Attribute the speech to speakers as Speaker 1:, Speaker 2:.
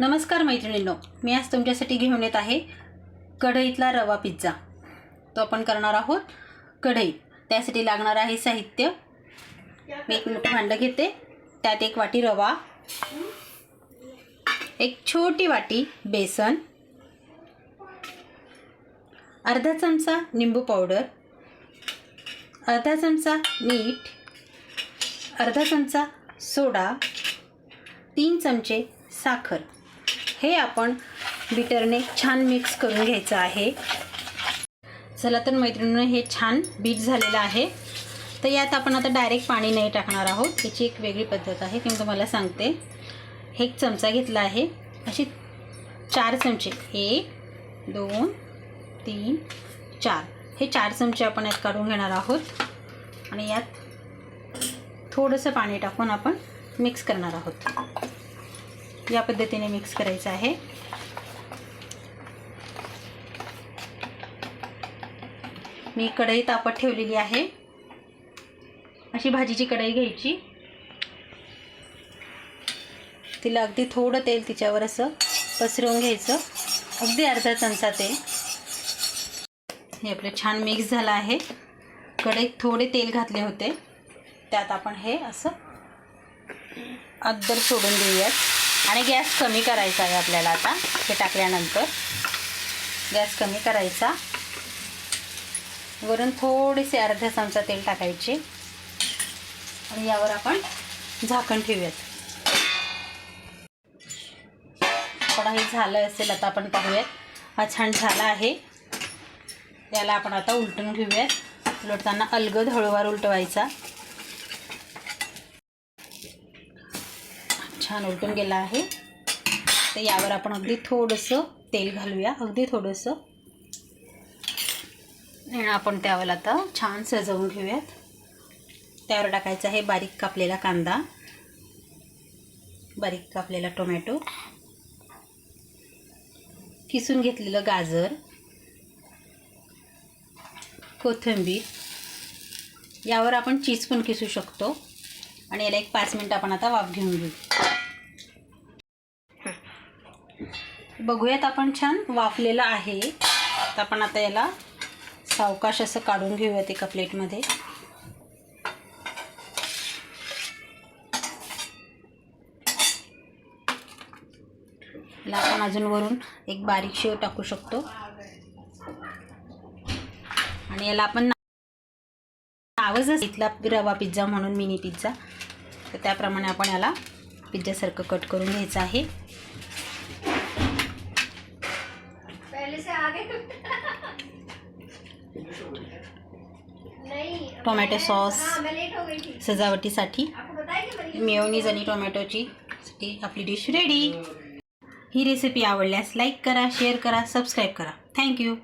Speaker 1: नमस्कार मैत्रिणींनो मी आज तुमच्यासाठी घेऊन येत आहे कढईतला रवा पिझ्झा. तो आपण करणार आहोत कढई. त्यासाठी लागणार आहे साहित्य. मी एक मोठं भांडं घेते. त्यात एक वाटी रवा एक छोटी वाटी बेसन अर्धा चमचा निंबू पावडर अर्धा चमचा मीठ अर्धा चमचा सोडा तीन चमचे साखर. हे आपण बिटरने छान मिक्स करून घ्यायचं आहे. चला तर मैत्रिणीनं हे छान बीट झालेलं आहे. तर यात आपण आता डायरेक्ट पाणी नाही टाकणार आहोत. याची एक वेगळी पद्धत आहे ती मी तुम्हाला सांगते. हे एक चमचा घेतला आहे. अशी चार चमचे. एक दोन तीन चार. हे चार चमचे आपण यात काढून घेणार आहोत. आणि यात थोडंसं पाणी टाकून आपण मिक्स करणार आहोत. या पद्धतीने मिक्स करायचं आहे. मी कढई तापत ठेवलेली आहे. अशी भाजीची कढई घ्यायची. तिला अगदी थोडं तेल तिच्यावर असं पसरवून घ्यायचं. अगदी अर्धा चमचा तेल. हे आपलं छान मिक्स झालं आहे. कढईत थोडे तेल घातले होते. त्यात आपण हे असं अद्दर सोडून देऊयात. आणि गॅस कमी करायचा आहे आपल्याला आता हे टाकल्यानंतर. गॅस कमी करायचा. वरून थोडेसे अर्धा चमचा तेल टाकायचे. आणि यावर आपण झाकण ठेवूयात. थोडा हे झालं असेल आता आपण पाहूयात. हा छान झाला आहे. याला आपण आता उलटून घेऊयात. उलटताना अलगद हळूवार उलटवायचा. छान उलटून गेला आहे. तर यावर आपण अगदी थोडंसं तेल घालूया. अगदी थोडंसं. आणि आपण त्यावर आता छान सजवून घेऊयात. त्यावर टाकायचा आहे बारीक कापलेला कांदा. बारीक कापलेला टोमॅटो. किसून घेतलेलं गाजर. कोथिंबीर. यावर आपण चीज पण किसू शकतो. आणि याला एक पाच मिनटं आपण आता वाफ घेऊन घेऊ. बघूयात आपण छान वाफलेलं आहे. तर आपण आता याला सावकाश असं काढून घेऊयात एका प्लेटमध्ये. याला आपण अजून वरून एक बारीक शेव टाकू शकतो. आणि याला आपण नावच इथला रवा पिझ्झा म्हणून मिनी पिझ्झा. तर त्याप्रमाणे आपण याला पिझ्झासारखं कट करून घ्यायचं आहे.
Speaker 2: पहले से आगे नहीं
Speaker 1: टोमॅटो सॉस सजावटीसाठी मेयोनीज आणि टोमॅटोची साठी आपली डिश रेडी ही रेसिपी आवडल्यास लाईक करा शेअर करा सबस्क्राईब करा. Thank you